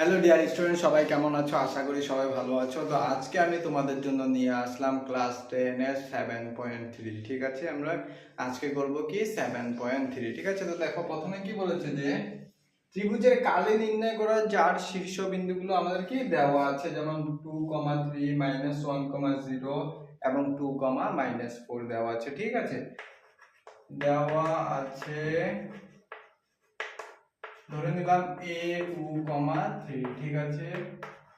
Hello dear student সবাই কেমন আছো? আশা করি সবাই ভালো আছো। তো আজকে আমি তোমাদের জন্য নিয়ে আসলাম ক্লাস টেনের সেভেন পয়েন্ট থ্রি ঠিক আছে? আমরা আজকে করব কি? সেভেন পয়েন্ট থ্রি ঠিক আছে? তো দেখো, প্রথমে কি বলেছে যে, ত্রিভুজের কালে নির্ণয় করা যার শীর্ষ শীর্ষবিন্দুগুলো আমাদের কি দেওয়া আছে? যেমন two comma three minus one comma zero এবং টু কমা মাইনাস ফোর দেওয়া আছে, ঠিক আছে? দেওয়া আছে ধরে নিলাম এ টু কমা থ্রি ঠিক আছে?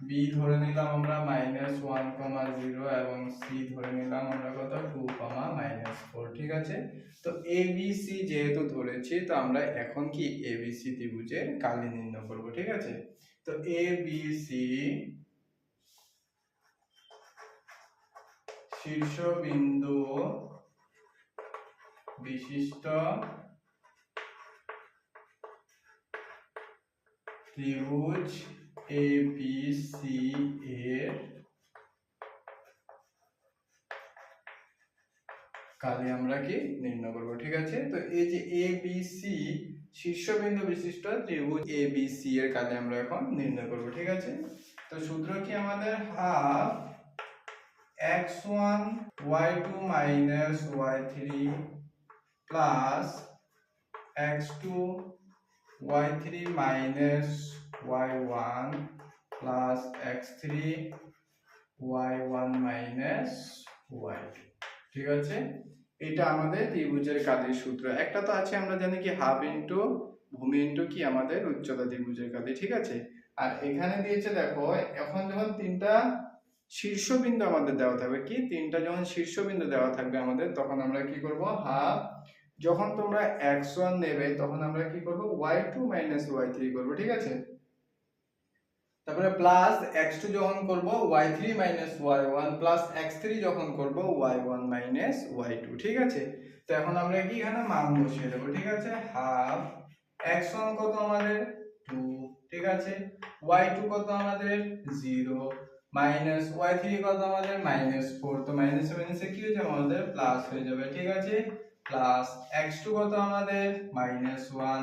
বি ধরে নিলাম আমরা মাইনাস ওয়ান কমা জিরো এবং সি ধরে নিলাম আমরা কত? টু কমা মাইনাস ফোর ঠিক আছে? তো এ বি সি যেহেতু ধরেছি, তো আমরা এখন কি এ বি সি ত্রিভুজের কালি নির্ণয় করব, ঠিক আছে? তো এ বি সি শীর্ষবিন্দু বিশিষ্ট ত্রিভুজ এ বি সি এর কালে আমরা কি নির্ণয় করব, ঠিক আছে? তো এই যে এ বি সি শীর্ষবিন্দু বিশিষ্ট ত্রিভুজ এ বি সি এর কালে আমরা এখন নির্ণয় করব, ঠিক আছে? তো সূত্র কি আমাদের? Half x one y two minus y three plus x two y3 minus y1 plus x3 y1 minus y2 ঠিক আছে? এটা আমাদের ত্রিভুজের কাজের সূত্র। একটা তো আছে, আমরা জানি কি হাফ ইন্টু ভূমি ইন্টু কি আমাদের উচ্চতা ত্রিভুজের কাজে ঠিক আছে? আর এখানে দিয়েছে দেখো, এখন যখন তিনটা শীর্ষবিন্দু আমাদের দেওয়া থাকবে, কি? তিনটা যখন শীর্ষবিন্দু দেওয়া থাকবে আমাদের, তখন আমরা কি করব? হাফ যখন তোমরা এক্স ওয়ান নেবে, তখন আমরা কি করব? Y two minus y three করব, ঠিক আছে? তারপরে প্লাস এক্স টু যখন করব y three minus y one plus x three যখন করব y one minus y two ঠিক আছে? তো এখন আমরা কি এখানে মান বসিয়ে দেবো, ঠিক আছে? হাফ এক্স ওয়ান কত আমাদের? টু ঠিক আছে? ওয়াই টু কত আমাদের? জিরো মাইনাস ওয়াই থ্রি কত আমাদের? মাইনাস ফোর তো মাইনাস মাইনাসে কি হয়ে যাবে আমাদের? প্লাস হয়ে যাবে, ঠিক আছে? প্লাস এক্স টু কত আমাদের? মাইনাস ওয়ান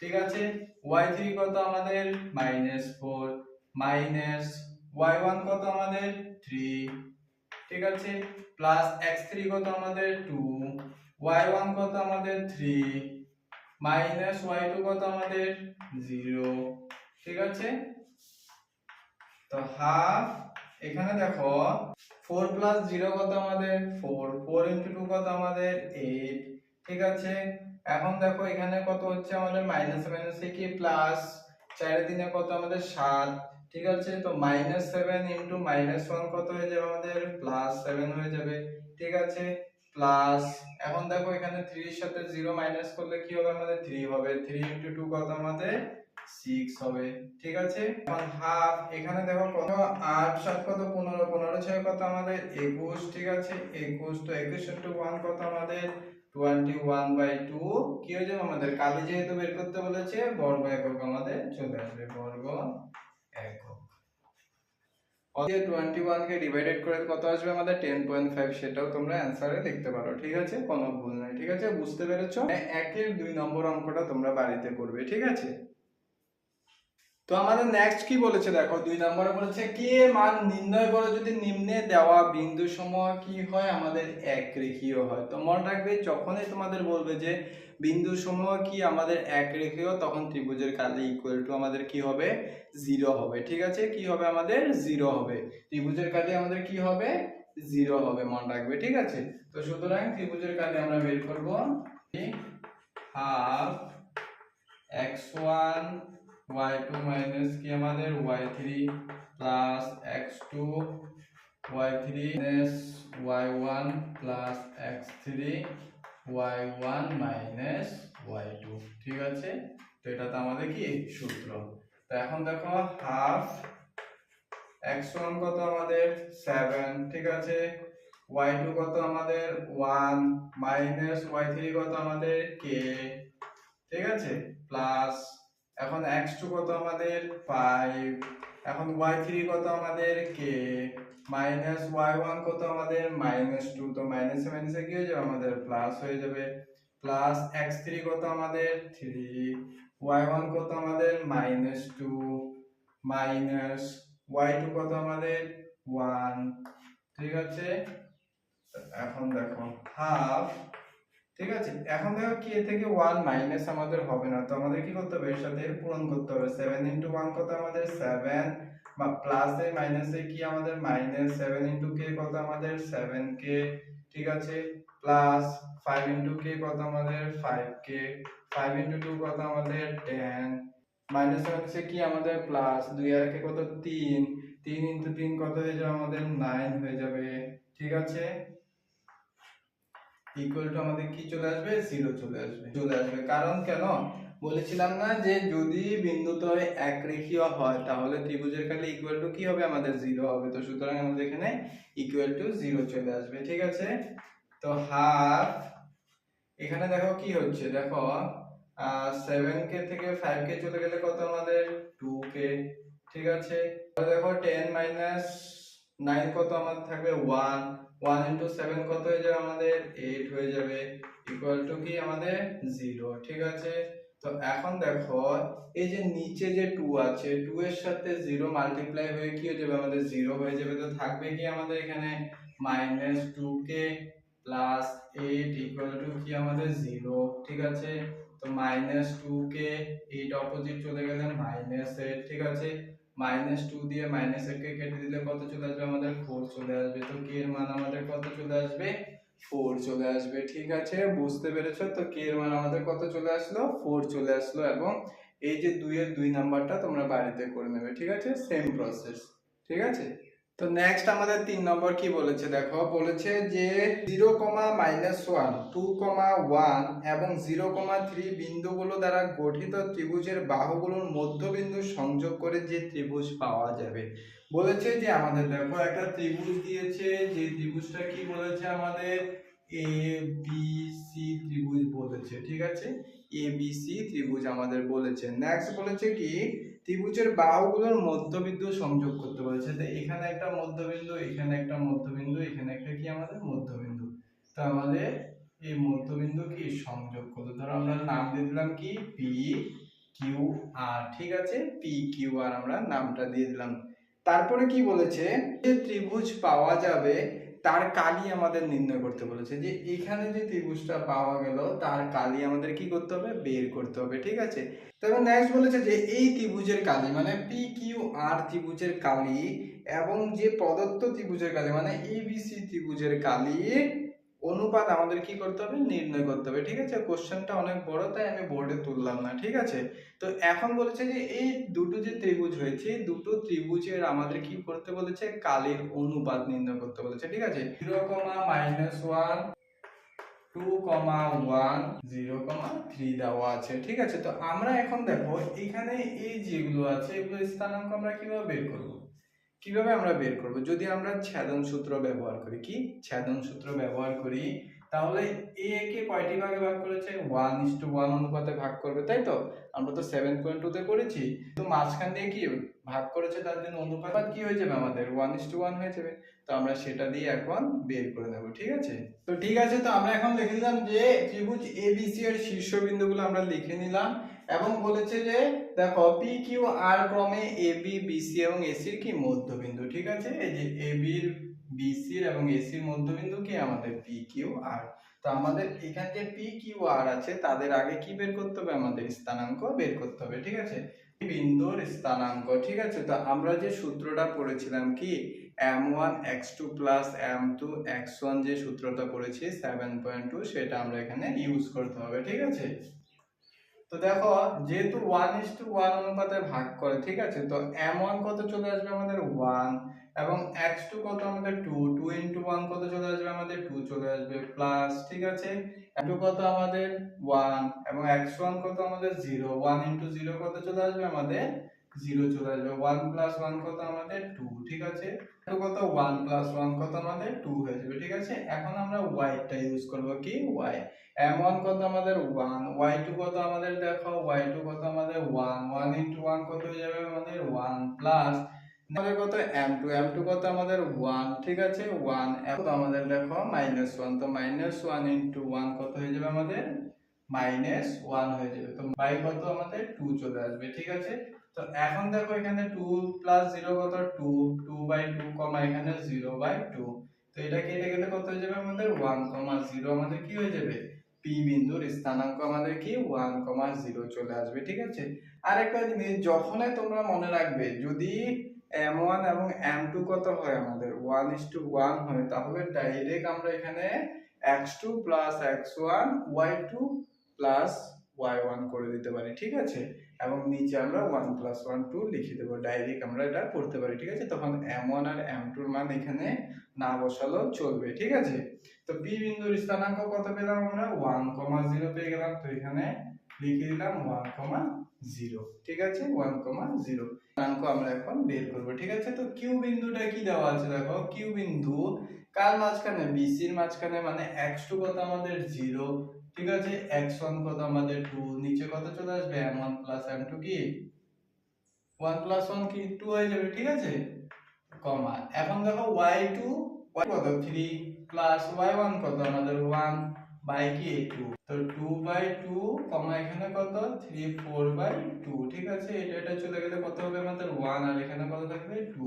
ঠিক আছে? ওয়াই থ্রি কত আমাদের? Minus four minus y one কত আমাদের? থ্রি ঠিক আছে? প্লাস এক্স থ্রি কত আমাদের? টু ওয়াই ওয়ান কত আমাদের? থ্রি মাইনাস ওয়াই টু কত আমাদের? জিরো ঠিক আছে? তো হাফ এখানে দেখো ফোর প্লাস জিরো কত আমাদের? ফোর ফোর ইন্টু টু কত আমাদের? এইট ঠিক আছে? এখন দেখো এখানে কত হচ্ছে আমাদের মাইনাস মাইনাসে কি? প্লাস চার দিনে কত? আমাদের সাত। ঠিক আছে? তো minus seven into minus one কত হয়ে যাবে আমাদের? প্লাস সেভেন হয়ে যাবে। ঠিক আছে? প্লাস এখন দেখো এখানে থ্রির সাথে জিরো মাইনাস করলে কি হবে আমাদের? থ্রি হবে। থ্রি ইন্টু টু কত? আমাদের সিক্স হবে। ঠিক আছে? এখন হাফ এখানে দেখো কত? আট, সাত কত? পনেরো। পনেরো ছয় কত? আমাদের একুশ। ঠিক আছে? একুশ, তো একুশ ইন্টু ওয়ান কত? আমাদের টোয়েন্টি ওয়ান বাই টু কি হয়ে যাবে আমাদের? কালি যেহেতু বের করতে বলেছে, বর্গ একক আমাদের চলে আসবে, বর্গ একক। অতএব টোয়েন্টি ওয়ানকে ডিভাইডেড করে কত আসবে আমাদের? টেন পয়েন্ট ফাইভ সেটাও তোমরা অ্যান্সারে দেখতে পারো, ঠিক আছে? কোনো ভুল নাই, ঠিক আছে? বুঝতে পেরেছ? একের দুই নম্বর অঙ্কটা তোমরা বাড়িতে করবে, ঠিক আছে? তো আমাদের নেক্সট কি বলেছে দেখো? দুই নম্বরে বলেছে, কে মান নির্ণয় করে যদি নিম্নে দেওয়া বিন্দু সমূহ কি হয়? আমাদের এক রেখীয় হয়। তো মনে রাখবে, যখনই তোমাদের বলবে যে বিন্দু সমূহ কি আমাদের এক রেখীয় তখন ত্রিভুজের কালে ইকুয়াল টু আমাদের কি হবে? জিরো হবে। ঠিক আছে? কি হবে? আমাদের জিরো হবে। ত্রিভুজের কালে আমাদের কি হবে? জিরো হবে। মনে রাখবে, ঠিক আছে? তো সুতরাং ত্রিভুজের কালে আমরা বের করব। Half x one y two minus কি আমাদের? Y three plus x two y three minus y one plus x three y one minus y two ঠিক আছে? তো এটা তো আমাদের কি? সূত্র। তো এখন দেখো হাফ এক্স ওয়ান কত আমাদের? সেভেন ঠিক আছে? ওয়াই টু কত আমাদের? ওয়ান মাইনাস ওয়াই থ্রি কত আমাদের? কে ঠিক আছে? প্লাস এখন x2 কত আমাদের 5 এখন y3 কত আমাদের k? মাইনাস y1 কত আমাদের মাইনাস টু তো মাইনাসে মাইনাসে কি হয়ে যাবে? আমাদের প্লাস হয়ে যাবে। প্লাস x3 কত আমাদের থ্রি y1 কত আমাদের minus two minus y two কত আমাদের ওয়ান ঠিক আছে? এখন দেখো হাফ ঠিক আছে? এখন দেখো কি থেকে ওয়ান মাইনাস আমাদের হবে না। তো আমাদের কি করতে হবে? এর সাথে পূরণ করতে হবে। সেভেন ইন্টু ওয়ান কত আমাদের? সেভেন বা প্লাসে মাইনাসে কি আমাদের? মাইনাস সেভেন ইন্টু কে কত আমাদের? সেভেন কে ঠিক আছে? প্লাস ফাইভ ইন্টু কে কত আমাদের? ফাইভ কে ফাইভ ইন্টু টু কত আমাদের? টেন মাইনাস মাইনাসে কি আমাদের? প্লাস দুই আর একে কত? তিন। তিন ইন্টু তিন কত হয়ে যাবে? আমাদের নাইন হয়ে যাবে। ঠিক আছে? ইকুয়াল টু আমাদের কি চলে আসবে? জিরো চলে আসবে। চলে আসবে। কারণ কেন? বলেছিলাম না যে যদি বিন্দুদ্বয় এক রেখীয় হয়, তাহলে ত্রিভুজের কালে ইকুয়াল টু কি হবে? আমাদের জিরো হবে। তো সুতরাং আমাদের এখানে ইকুয়াল টু জিরো চলে আসবে। ঠিক আছে? তো হাফ এখানে দেখো কি হচ্ছে? দেখো সেভেন কে থেকে ফাইভ কে চলে গেলে কত আমাদের? টু কে ঠিক আছে? দেখো টেন মাইনাস নাইন কত আমাদের থাকবে? ওয়ান ওয়ান ইন্টু সেভেন কত হয়ে যাবে আমাদের? এইট হয়ে যাবে ইকুয়াল টু কি আমাদের? জিরো ঠিক আছে? তো এখন দেখো, এই যে নিচে যে টু আছে টু এর সাথে জিরো মাল্টিপ্লাই হয়ে কি হয়ে যাবে? আমাদের জিরো হয়ে যাবে। তো থাকবে কি আমাদের এখানে? Minus two K plus eight equal to কি আমাদের? জিরো ঠিক আছে? তো মাইনাস টু কে এইট অপোজিট চলে গেলে মাইনাস এইট ঠিক আছে? মাইনাস টু দিয়ে মাইনাস কে কেটে দিলে কত চলে আসবে? আমাদের ফোর চলে আসবে। তো কে এর মান আমাদের কত চলে আসবে? ফোর চলে আসবে। ঠিক আছে? বুঝতে পেরেছ? তো কে এর মান আমাদের কত চলে আসলো? ফোর চলে আসলো এবং এই যে দুই এর দুই নাম্বারটা তোমরা বাড়িতে করে নেবে। ঠিক আছে? সেম প্রসেস ঠিক আছে? তো নেক্সট আমাদের তিন নম্বর কি বলেছে দেখো? বলেছে যে zero comma minus one two comma one এবং জিরো কমা থ্রি বিন্দুগুলো দ্বারা গঠিত ত্রিভুজের বাহুগুলোর মধ্যবিন্দু সংযোগ করে যে ত্রিভুজ পাওয়া যাবে। বলেছে যে আমাদের দেখো একটা ত্রিভুজ দিয়েছে, যে ত্রিভুজটা কি বলেছে আমাদের? এ বি সি ত্রিভুজ বলেছে, ঠিক আছে? এ বি সি ত্রিভুজ আমাদের বলেছে। নেক্সট বলেছে কি? ত্রিভুজের বাহুগুলোর মধ্যবিন্দু সংযোগ করতে বলেছে। তো এখানে একটা মধ্যবিন্দু, এখানে একটা মধ্যবিন্দু, এখানে একটা কি আমাদের? মধ্যবিন্দু। তো আমাদের এই মধ্যবিন্দু কি? সংযোগ করতে ধরো আমরা নাম দিয়ে দিলাম কি? পি কিউ আর ঠিক আছে? পি কিউ আর আমরা নামটা দিয়ে দিলাম। তারপরে কি বলেছে? যে ত্রিভুজ পাওয়া যাবে তার কালি আমাদের নির্ণয় করতে বলেছে যে এখানে যে ত্রিভুজটা পাওয়া গেল, তার কালি আমাদের কি করতে হবে? বের করতে হবে, ঠিক আছে? তবে নেক্সট বলেছে যে এই ত্রিভুজের কালি মানে পি কিউ আর ত্রিভুজের কালি এবং যে প্রদত্ত ত্রিভুজের কালি মানে এবিসি ত্রিভুজের কালি অনুপাত আমাদের কি করতে হবে? নির্ণয় করতে হবে, ঠিক আছে? কোশ্চেনটা অনেক বড়, তাই আমি বোর্ডে তুললাম না, ঠিক আছে? তো এখন বলেছে যে এই দুটো যে ত্রিভুজ হয়েছে দুটো ত্রিভুজের আমাদের কি করতে বলেছে? কালির অনুপাত নির্ণয় করতে বলেছে, ঠিক আছে? Zero comma minus one two comma one zero comma three দেওয়া আছে, ঠিক আছে? তো আমরা এখন দেখো, এখানে এই যেগুলো আছে, এগুলো স্থানাঙ্ক আমরা কীভাবে বের করব? কীভাবে আমরা বের করব? যদি আমরা ছেদন সূত্র ব্যবহার করি, কি? ছেদন সূত্র ব্যবহার করি, তাহলে এ কে কয়টি ভাগে ভাগ করেছে? ওয়ান ইস টু ওয়ান অনুপাতে ভাগ করবে, তাই তো? আমরা তো সেভেন পয়েন্ট টুতে করেছি। তো মাঝখান দিয়ে কি ভাগ করেছে তার জন্য অনুপাত। কি হয়ে যাবে আমাদের? ওয়ান ইস টু ওয়ান হয়ে যাবে। তো আমরা সেটা দিয়ে এখন বের করে নেব, ঠিক আছে? তো ঠিক আছে, তো আমরা এখন লিখে নিলাম যে ত্রিভুজ এবিসি এর শীর্ষবিন্দুগুলো আমরা লিখে নিলাম এবং বলেছে যে, দেখো পি কিউ আর ক্রমে এ বি বিসি এবং এসির কি মধ্যবিন্দু, ঠিক আছে? এই যে এ বির বিসির এবং এসির মধ্যবিন্দু কি আমাদের পি কিউ আর তো আমাদের এখানে যে পি কিউ আর আছে, তাদের আগে কি বের করতে হবে? আমাদের স্থানাঙ্ক বের করতে হবে, ঠিক আছে? বিন্দুর স্থানাঙ্ক, ঠিক আছে? তো আমরা যে সূত্রটা পড়েছিলাম কি? M one x two plus m two x one যে সূত্রটা পড়েছি সেভেন পয়েন্ট টু সেটা আমরা এখানে ইউজ করতে হবে, ঠিক আছে? তো দেখো, যেহেতু ওয়ান ইস টু ওয়ান অনুপাতে ভাগ করে, ঠিক আছে? তো এম ওয়ান কত চলে আসবে আমাদের? ওয়ান এবং এক্স টু কত? আমাদের টু টু ইন্টু ওয়ান কত চলে আসবে? আমাদের টু চলে আসবে প্লাস ঠিক আছে? টু কত আমাদের? ওয়ান এবং এক্স ওয়ান কত আমাদের? জিরো ওয়ান ইন্টু জিরো কত চলে আসবে? আমাদের জিরো চলে আসবে। ওয়ান প্লাস ওয়ান কত আমাদের? টু ঠিক আছে? টু কত? ওয়ান প্লাস ওয়ান কত আমাদের? টু হয়ে যাবে, ঠিক আছে? এখন আমরা y ওয়াইটা ইউজ করব কি? এম ওয়ান কত আমাদের? ওয়ান ওয়াই টু কত আমাদের? দেখো ওয়াই টু কত আমাদের? ওয়ান ওয়ান ইন্টু ওয়ান কত হয়ে যাবে? আমাদের ওয়ান প্লাস আমাদের কত? এম টু এম টু কত আমাদের? ওয়ান ঠিক আছে? ওয়ান এখন আমাদের দেখো মাইনাস ওয়ান তো মাইনাস ওয়ান ইন্টু ওয়ান কত হয়ে যাবে আমাদের? মাইনাস ওয়ান হয়ে যাবে। তো বাই কত আমাদের? টু চলে আসবে, ঠিক আছে? তো এখন দেখো এখানে টু প্লাস জিরো কত? Two two by two comma এখানে জিরো বাই টু তো এটা কেটে গেলে কত হয়ে যাবে আমাদের? ওয়ান কমা জিরো আমাদের কি হয়ে যাবে? পি বিন্দুর স্থানাঙ্ক আমাদের কি? ওয়ান কমা জিরো চলে আসবে, ঠিক আছে? আরেকটা জিনিস, যখনই তোমরা মনে রাখবে, যদি এম ওয়ান এবং এম টু কত হয় আমাদের? ওয়ান ইস টু ওয়ান হয়। তাহলে ডাইরেক্ট আমরা এখানে x two plus x one y two plus y one করে দিতে পারি, ঠিক আছে? এবং নিচে আমরা ওয়ান প্লাস ওয়ান টু লিখে দেবো। ডাইরেক্ট আমরা এটা করতে পারি, ঠিক আছে? তখন এম ওয়ান আর এম টুর মান এখানে না বসালেও চলবে, ঠিক আছে? তো পি বিন্দুর স্থানাঙ্ক কত পেলাম আমরা? ওয়ান কমা জিরো পেয়ে গেলাম। তো এখানে লিখে দিলাম ওয়ান কমা জিরো, ঠিক আছে? ওয়ান কমা জিরো স্থানাঙ্ক আমরা এখন বের করব, ঠিক আছে? তো কিউ বিন্দুটা কি দেওয়া আছে দেখো? কিউ বিন্দু কার মাঝখানে? বিসির মাঝখানে মানে এক্স টু কত আমাদের জিরো ঠিক আছে? এক্স ওয়ান কত আমাদের টু নিচে কত চলে আসবে? M one plus m two কি? ওয়ান প্লাস ওয়ান কি? টু হয়ে যাবে, ঠিক আছে? কমা এখন দেখো ওয়াই টু ওয়াই কত? থ্রি প্লাস ওয়াই ওয়ান কত? আমাদের ওয়ান বাই কি? টু তো টু বাই টু কমা এখানে কত? থ্রি ফোর বাই টু ঠিক আছে? এটা এটা চলে গেলে কত হবে আমাদের ওয়ান আর এখানে কত থাকবে? টু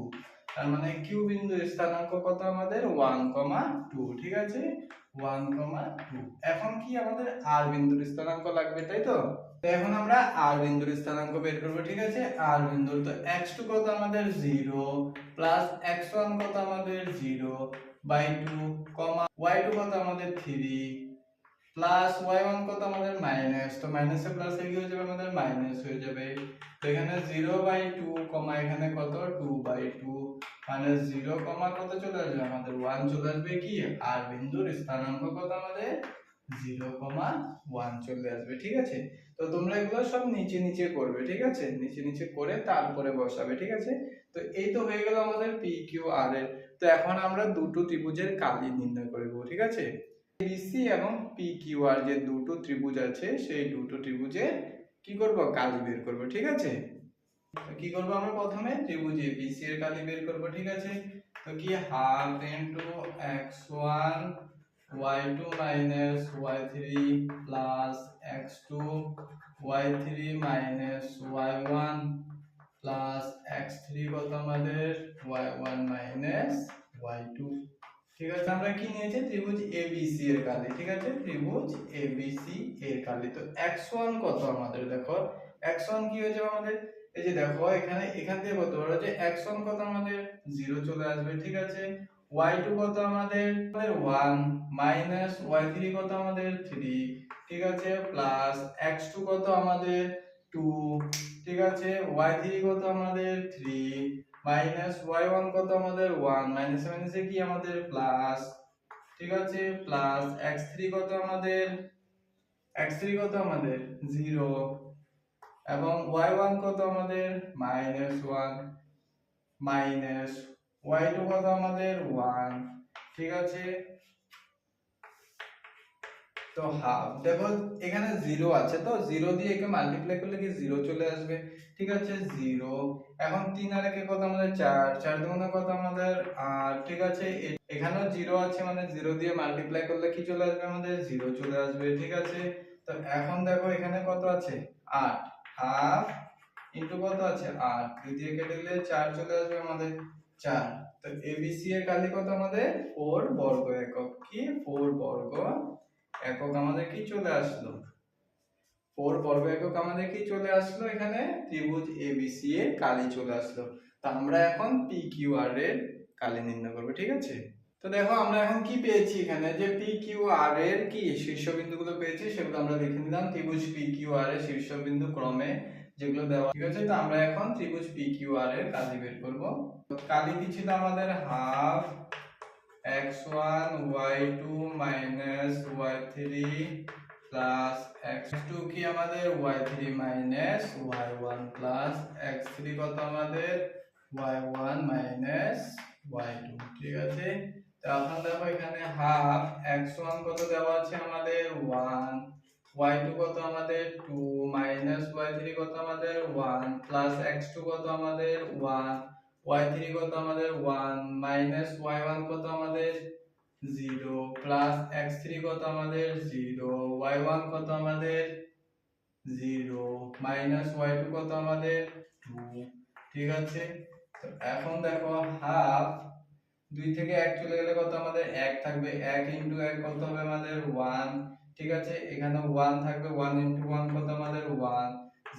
তার মানে কিউ বিন্দুর স্থানাঙ্ক কত আমাদের? ওয়ান কমা টু ঠিক আছে? ওয়ান কমা টু এখন কি আমাদের আর বিন্দুর স্থানাঙ্ক লাগবে, তাই তো? এখন আমরা আর বিন্দুর স্থানাঙ্ক বের করব, ঠিক আছে? আর বিন্দুর তো এক্স টু কত আমাদের? জিরো প্লাস এক্স ওয়ান কত আমাদের? Zero by two comma y two কত আমাদের? থ্রি প্লাস ওয়াই ওয়ান কত আমাদের মাইনাস তো মাইনাসে প্লাস কি হয়ে যাবে আমাদের মাইনাস হয়ে যাবে। তো এখানে জিরো বাই টু কমা এখানে কত? টু বাই টু মানে জিরো কমা কত চলে আসবে? আমাদের ওয়ান চলে আসবে কি? আর বিন্দুর স্থানাঙ্ক কত আমাদের? জিরো কমা ওয়ান চলে আসবে, ঠিক আছে? তো তোমরা এগুলো সব নিচে নিচে করবে, ঠিক আছে? নিচে নিচে করে তারপরে বসাবে, ঠিক আছে? তো এই তো হয়ে গেল আমাদের পি কিউ আর এর। তো এখন আমরা দুটো ত্রিভুজের কালি নির্ণয় করব ঠিক আছে? বিসি এবং পি কিউ আর যে দুটো ত্রিভুজ আছে, সেই দুটো ত্রিভুজে কি করব? কালি বের করব, ঠিক আছে? তো কি করব আমরা প্রথমে? ত্রিভুজ এবিসি এর কালি বের করব, ঠিক আছে? তো কি? Half into x1 y2 minus y3 plus x2 y3 minus y1 plus x3 কত আমাদের? y1 minus y2 ঠিক আছে, আমরা কি নিয়েছি? ত্রিভুজ ABC এর কালি, ঠিক আছে? ত্রিভুজ ABC এর কালি। তো x1 কত আমাদের? দেখো x1 কি হয়ে যাবে আমাদের? এই যে দেখো, এখানে, এখান থেকে কত বড় যে x1 কত আমাদের? 0 চলে আসবে, ঠিক আছে? Y2 কত আমাদের? 1 মাইনাস y3 কত আমাদের? 3 ঠিক আছে? প্লাস x2 কত আমাদের? 2 ঠিক আছে? Y3 কত আমাদের? 3 মাইনাস y1 কত আমাদের 1 মাইনাস মাইনাসে কি আমাদের? প্লাস ঠিক আছে? প্লাস x3 কত আমাদের? x3 কত আমাদের? 0 এবং y1 কত আমাদের? মাইনাস 1 মাইনাস y2 কত আমাদের? 1 ঠিক আছে? তো হাফ দেখো এখানে জিরো আছে, তো জিরো দিয়ে একে মাল্টিপ্লাই করলে কি জিরো চলে আসবে? ঠিক আছে জিরো এখন তিন আর একে কত আমাদের চার? চার দুগুণে কত আমাদের আট? ঠিক আছে এখানেও জিরো আছে মানে জিরো দিয়ে মাল্টিপ্লাই করলে কি চলে আসবে আমাদের? জিরো চলে আসবে, ঠিক আছে? তো এখন দেখো এখানে কত আছে? আট। হাফ ইন্টু কত আছে? আট। দুই দিয়ে কেটে দিলে চার চলে আসবে আমাদের চার। তো এবিসি এর কালি কত আমাদের? ফোর বর্গ একক। কি? ফোর বর্গ একক আমাদের কি চলে আসলো? ফোর বর্গ একক আমাদের কি চলে আসলো এখানে? ত্রিভুজ এবিসি এর কালি চলে আসলো। তা আমরা এখন পি কিউ আর এর কালি নির্ণয় করব, ঠিক আছে? তো দেখো আমরা এখন কি পেয়েছি এখানে? যে পি কিউ আর এর কি শীর্ষবিন্দুগুলো পেয়েছি সেগুলো আমরা লিখে নিলাম। ত্রিভুজ পি কিউ আর এর শীর্ষবিন্দু ক্রমে যেগুলো দেওয়া ঠিক আছে? তো আমরা এখন ত্রিভুজ পি কিউ আর এর কালি বের করব। কালি কি ছিল আমাদের? Half x1 y2 minus y3 plus x2 কি আমাদের? Y3 minus y1 plus x3 কত আমাদের? Y1 minus y2 ঠিক আছে? এখন দেখো এখানে হাফ x1 কত দেওয়া আছে আমাদের? 1 y2 কত আমাদের? 2 minus y3 কত আমাদের? 1 plus x2 কত আমাদের? 1 y3 কত আমাদের 1 মাইনাস y1 কত আমাদের 0 প্লাস x3 কত আমাদের 0 y1 কত আমাদের 0 মাইনাস y2 কত আমাদের টু ঠিক আছে? তো এখন দেখো হাফ দুই থেকে এক চলে গেলে কত আমাদের এক থাকবে? এক ইন্টু এক কত হবে আমাদের ওয়ান ঠিক আছে? এখানে ওয়ান থাকবে ওয়ান ইন্টু ওয়ান কত আমাদের ওয়ান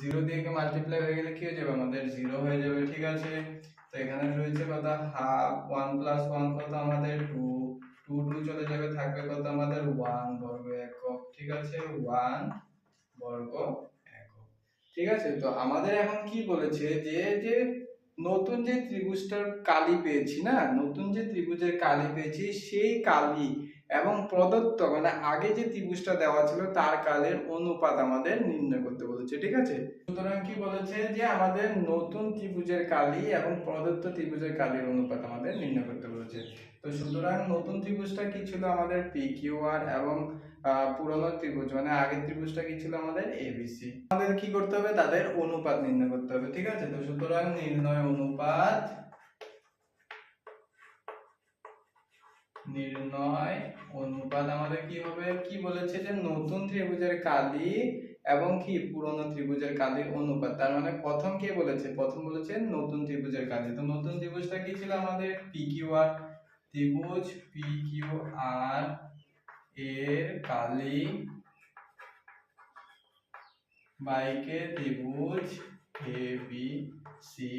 জিরো দিয়ে মাল্টিপ্লাই হয়ে গেলে কি হয়ে যাবে? আমাদের জিরো হয়ে যাবে, ঠিক আছে? তো এখানে রয়েছে কত হাফ ওয়ান প্লাস ওয়ান কত আমাদের টু টু টু চলে যাবে, থাকবে কত আমাদের ওয়ান বর্গ একক, ঠিক আছে? ওয়ান বর্গ একক। ঠিক আছে? তো আমাদের এখন কি বলেছে? যে যে নতুন যে ত্রিভুজটার কালি পেয়েছি, না? নতুন যে ত্রিভুজের কালি পেয়েছি, সেই কালি এবং প্রদত্ত মানে আগে যে ত্রিভুজটা দেওয়া ছিল, তার কালের অনুপাত আমাদের নির্ণয় করতে বলেছে, ঠিক আছে? সুতরাং কি বলেছে যে আমাদের নতুন ত্রিভুজের কালি এবং প্রদত্ত ত্রিভুজের কালির অনুপাত আমাদের নির্ণয় করতে বলেছে। তো সুতরাং নতুন ত্রিভুজটা কি ছিল আমাদের পি কিউ আর এবং পুরনো ত্রিভুজ? মানে আগের ত্রিভুজটা কি ছিল আমাদের এবিসি আমাদের কি করতে হবে? তাদের অনুপাত নির্ণয় করতে হবে, ঠিক আছে? তো সুতরাং নির্ণয় অনুপাত নির্ণয় অনুপাত আমাদের কি হবে? কি বলেছে যে নতুন ত্রিভুজের কালি এবং কি? পুরনো ত্রিভুজের কালির অনুপাত। তার মানে প্রথম কে বলেছে? প্রথম বলেছে নতুন ত্রিভুজের কালি তো নতুন ত্রিভুজটা কি ছিল আমাদের? পি কিউ আর ত্রিভুজ পি কিউ আর এর কালি বাইকে ত্রিভুজ এ বি সি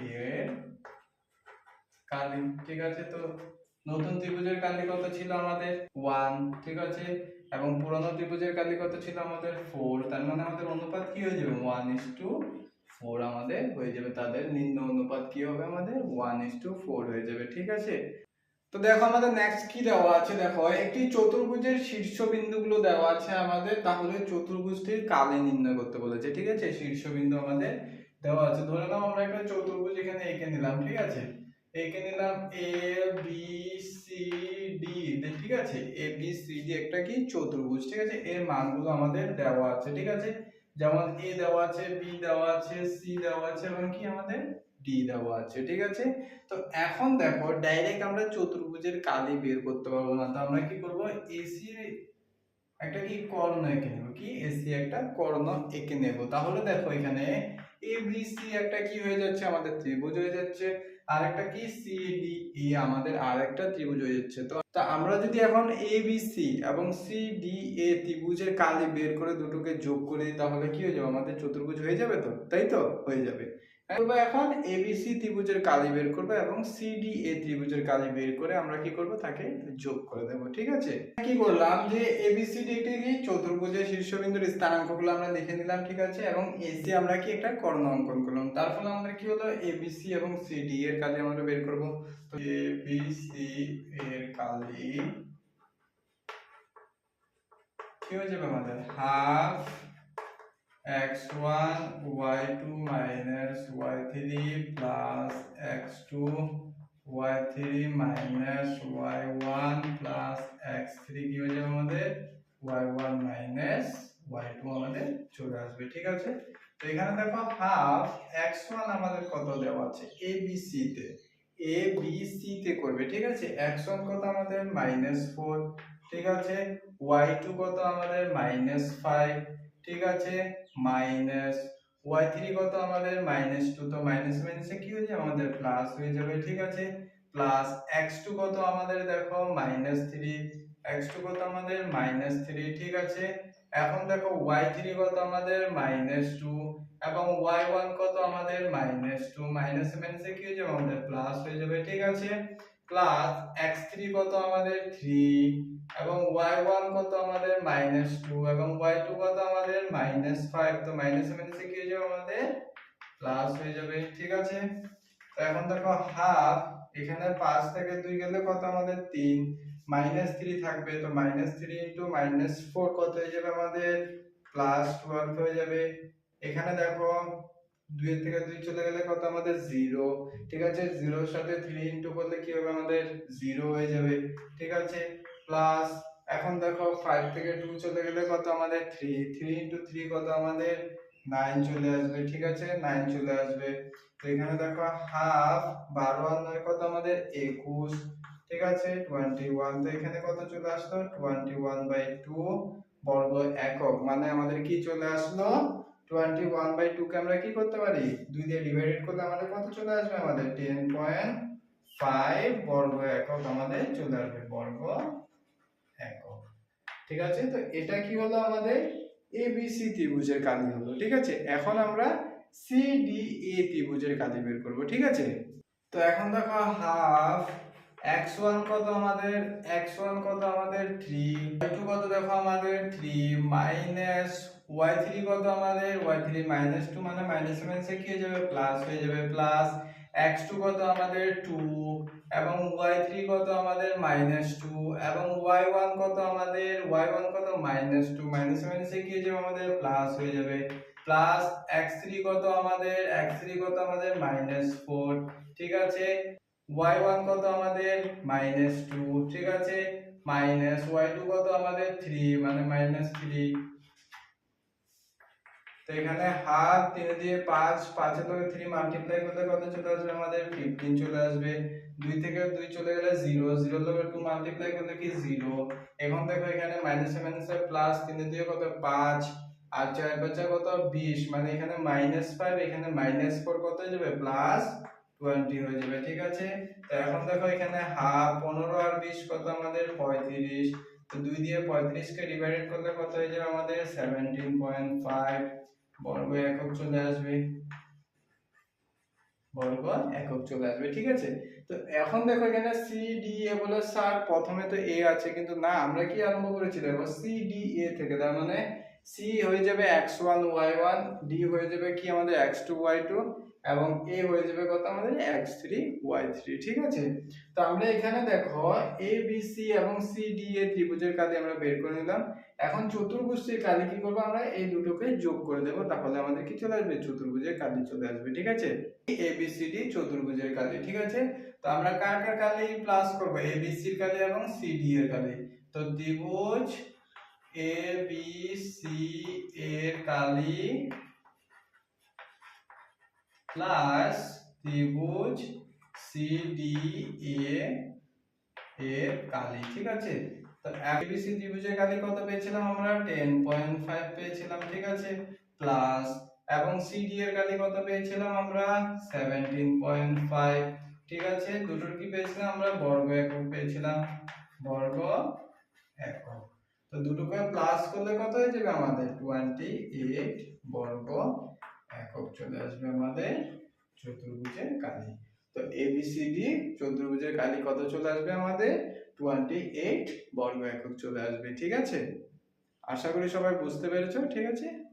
এর কালি। ঠিক আছে তো? নতুন ত্রিভুজের কালি কত ছিল আমাদের? ওয়ান ঠিক আছে? এবং পুরনো ত্রিভুজের কালি কত ছিল আমাদের? ফোর তার মানে আমাদের অনুপাত কি হয়ে যাবে? ওয়ান ইস টু ফোর আমাদের হয়ে যাবে। তাদের নিম্ন অনুপাত কি হবে আমাদের? ওয়ান ইস টু ফোর হয়ে যাবে। ঠিক আছে? তো দেখো আমাদের নেক্সট কি দেওয়া আছে? দেখো, একটি চতুর্ভুজের শীর্ষবিন্দুগুলো দেওয়া আছে আমাদের, তাহলে চতুর্ভুজটির কালে নির্ণয় করতে বলেছে। ঠিক আছে? শীর্ষবিন্দু আমাদের দেওয়া আছে। ধরে নাও আমরা একটা চতুর্ভুজ এখানে এঁকে নিলাম। ঠিক আছে? এঁকে নিলাম এ বি সি ডি ঠিক আছে? এ বি সি ডি একটা কি? চতুর্ভুজ, ঠিক আছে? এর মানগুলো আমাদের দেওয়া আছে, ঠিক আছে? যেমন এ দেওয়া আছে বি দেওয়া আছে সি দেওয়া আছে, এবং কি আমাদের? ডি দেওয়া আছে, ঠিক আছে? তো এখন দেখো ডাইরেক্ট আমরা চতুর্ভুজের কালি বের করতে পারব না। তো আমরা কি করব? এসি একটা কি কর্ণ এঁকে নেব, কি? এসি একটা কর্ণ এঁকে নেব। তাহলে দেখো এখানে এ বি সি একটা কি হয়ে যাচ্ছে? আমাদের ত্রিভুজ হয়ে যাচ্ছে। আর একটা কি? সি ডি ই আমাদের আর একটা ত্রিভুজ হয়ে যাচ্ছে। তো, তা আমরা যদি এখন এ বি সি এবং সি ডি এ ত্রিভুজের কালি বের করে দুটোকে যোগ করি তাহলে কি হয়ে যাবে? আমাদের চতুর্ভুজ হয়ে যাবে তো? তাই তো? হয়ে যাবে। করব এখন এবিসি ত্রিভুজের কালি বের করব এবং সিডি এ ত্রিভুজের কালি বের করে আমরা কি করব? তাকে যোগ করে দেব, ঠিক আছে? কি করলাম যে এবিসিডি চতুর্ভুজের শীর্ষবিন্দুর স্থানাঙ্কগুলো আমরা লিখে নিলাম, ঠিক আছে? এবং এসি আমরা কি একটা কর্ণ অঙ্কন করলাম। তার ফলে আমাদের কি হলো? এবিসি এবং সিডি এর কালি আমরা বের করব। তো এবিসি এর কালি কি হয়ে যাবে আমাদের? Half x1 y2 minus y3 plus x2 y3 minus y1 plus x3 কি হয়ে যাবে আমাদের? Y1 minus y2 আমাদের চলে আসবে, ঠিক আছে? তো এখানে দেখো হাফ x1 আমাদের কত দেওয়া আছে? A b c তে। A b c তে করবে, ঠিক আছে? X1 কত আমাদের? মাইনাস ফোর ঠিক আছে? Y2 কত আমাদের? মাইনাস ফাইভ ঠিক আছে? মাইনাস ওয়াই থ্রি কত আমাদের? মাইনাস টু তো মাইনাস মাইনাসে কি হয়ে যাবে আমাদের প্লাস হয়ে যাবে, ঠিক আছে? প্লাস এক্স টু কত আমাদের? দেখো, মাইনাস থ্রি এক্স টু কত আমাদের? মাইনাস থ্রি ঠিক আছে? এখন দেখো ওয়াই থ্রি কত আমাদের? মাইনাস টু এবং ওয়াই ওয়ান কত আমাদের? মাইনাস মাইনাস মাইনাসে কি হয়ে যাবে? আমাদের প্লাস হয়ে যাবে, ঠিক আছে? প্লাস এক্স থ্রি কত আমাদের? থ্রি এবং ওয়াই ওয়ান কত আমাদের? মাইনাস টু এবং ওয়াই টু কত আমাদের? মাইনাস ফাইভ তো মাইনাস মাইনাসে কি হয়ে যাবে আমাদের? প্লাস হয়ে যাবে, ঠিক আছে? তো এখন দেখো হাফ এখানে পাঁচ থেকে দুই গেলে কত আমাদের? তিন। মাইনাস থ্রি থাকবে, তো minus three into minus four কত হয়ে যাবে আমাদের? প্লাস টুয়েলভ হয়ে যাবে। এখানে দেখো দুই থেকে দুই চলে গেলে কত আমাদের? জিরো ঠিক আছে? জিরোর সাথে থ্রি ইন্টু করলে কি হবে আমাদের? জিরো হয়ে যাবে, ঠিক আছে? প্লাস এখন দেখো ফাইভ থেকে টু চলে গেলে কত আমাদের থ্রি থ্রি ইন্টু থ্রি কত আমাদের নাইন চলে আসবে, ঠিক আছে? নাইন চলে আসবে। তো এখানে দেখো হাফ বারো আর কত আমাদের একুশ, ঠিক আছে? টোয়েন্টি ওয়ান তো এখানে কত চলে আসলো? টোয়েন্টি ওয়ান বাই টু বর্গ একক। মানে আমাদের কি চলে আসলো? টোয়েন্টি ওয়ান বাই টুকে আমরা কি করতে পারি? দুই দিয়ে ডিভাইডেড করলে আমাদের কত চলে আসবে? আমাদের টেন পয়েন্ট ফাইভ বর্গ একক আমাদের চলে আসবে, বর্গ একক ঠিক আছে? তো এটা কি হলো আমাদের? এবিসি ত্রিভুজের কালি হলো, ঠিক আছে? এখন আমরা সিডিএ ত্রিভুজের কালি বের করব, ঠিক আছে? তো এখন দেখো হাফ এক্স ওয়ান কত আমাদের? এক্স ওয়ান কত আমাদের? থ্রি ওয়াই টু কত দেখো আমাদের? থ্রি মাইনাস ওয়াই থ্রি কত আমাদের? ওয়াই থ্রি মাইনাস টু মানে মাইনাস মাইনাসে কি হয়ে যাবে? প্লাস হয়ে যাবে প্লাস এক্স টু কত আমাদের টু এবং ওয়াই থ্রি কত আমাদের মাইনাস টু এবং ওয়াই ওয়ান কত আমাদের ওয়াই ওয়ান কত মাইনাস টু মাইনাস মাইনাসে কি হয়ে যাবে? আমাদের প্লাস হয়ে যাবে। প্লাস এক্স থ্রি কত আমাদের? এক্স থ্রি কত আমাদের? মাইনাস ফোর ঠিক আছে? ওয়াই ওয়ান কত আমাদের? মাইনাস টু ঠিক আছে? মাইনাস ওয়াই টু কত আমাদের? থ্রি মানে মাইনাস থ্রি তো এখানে হাত তিন দিয়ে পাঁচ, পাঁচের লগে থ্রি মাল্টিপ্লাই করলে কত চলে আসবে আমাদের ফিফটিন চলে আসবে। দুই থেকে দুই চলে গেলে জিরো জিরো লগে টু মাল্টিপ্লাই করলে কি জিরো এখন দেখো এখানে মাইনাস মাইনাস প্লাস তিন দিয়ে কত? পাঁচ। আর চার বাচ্চা কত? বিশ। মানে এখানে মাইনাস ফাইভ এখানে মাইনাস ফোর কত হয়ে যাবে? প্লাস টোয়েন্টি হয়ে যাবে, ঠিক আছে? তো এখন দেখো এখানে হাফ পনেরো আর বিশ কত আমাদের? পঁয়ত্রিশ। তো দুই দিয়ে পঁয়ত্রিশকে ডিভাইডেড করলে কত হয়ে যাবে আমাদের? সেভেন্টিন পয়েন্ট ফাইভ বর্গ একক চলে আসবে। বর্গ একক চলে আসবে, ঠিক আছে? তো এখন দেখো এখানে সি ডি এ বলে স্যার প্রথমে তো এ আছে, কিন্তু না, আমরা কি আরম্ভ করেছি? দেখো সি ডি এ থেকে, তার মানে সি হয়ে যাবে x one y one D হয়ে যাবে কি আমাদের এক্স টু ওয়াই টু এবং এ হয়ে যাবে কত আমাদের এক্স থ্রি ওয়াই থ্রি ঠিক আছে? তো আমরা এখানে দেখো এ বি সি এবং সি ডি এ ত্রিভুজের কালি আমরা বের করে নিলাম। এখন চতুর্ভুজের কালি কি করব আমরা? এই দুটোকে যোগ করে দেবো, তাহলে আমাদের কি চলে আসবে? চতুর্ভুজের কালি চলে আসবে, ঠিক আছে? এ বি সি ডি চতুর্ভুজের কালি ঠিক আছে? তো আমরা কার কার কালি প্লাস করব? এ বি সির কালি এবং সি ডি এর কালি তো ত্রিভুজ এ বি সি এর কালি প্লাস ত্রিভুজ এ এর কালি, ঠিক আছে? তো এবিসি ত্রিভুজের কালি কত পেয়েছিলাম আমরা? টেন পয়েন্ট ফাইভ পেয়েছিলাম, ঠিক আছে? প্লাস এবং সিডি এর কালি কত পেয়েছিলাম আমরা? সেভেন্টিন পয়েন্ট ফাইভ ঠিক আছে? দুটোর কি পেয়েছিলাম আমরা? বর্গ একক পেয়েছিলাম, বর্গ একক। তো দুটোকে প্লাস করলে কত হয়ে যাবে আমাদের? টোয়েন্টি এইট বর্গ একক চলে আসবে আমাদের চতুর্ভুজের কালি। তো এবিসিডি চতুর্ভুজের কালি কত চলে আসবে আমাদের? টোয়েন্টি এইট বর্গ একক চলে আসবে, ঠিক আছে? আশা করি সবাই বুঝতে পেরেছ, ঠিক আছে?